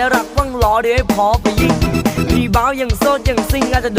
น่าล่ได้รักว่างรอเดี๋ยวให้พอไปยิง มีบ้าวย่างโสดอย่างซิงอาจจะดู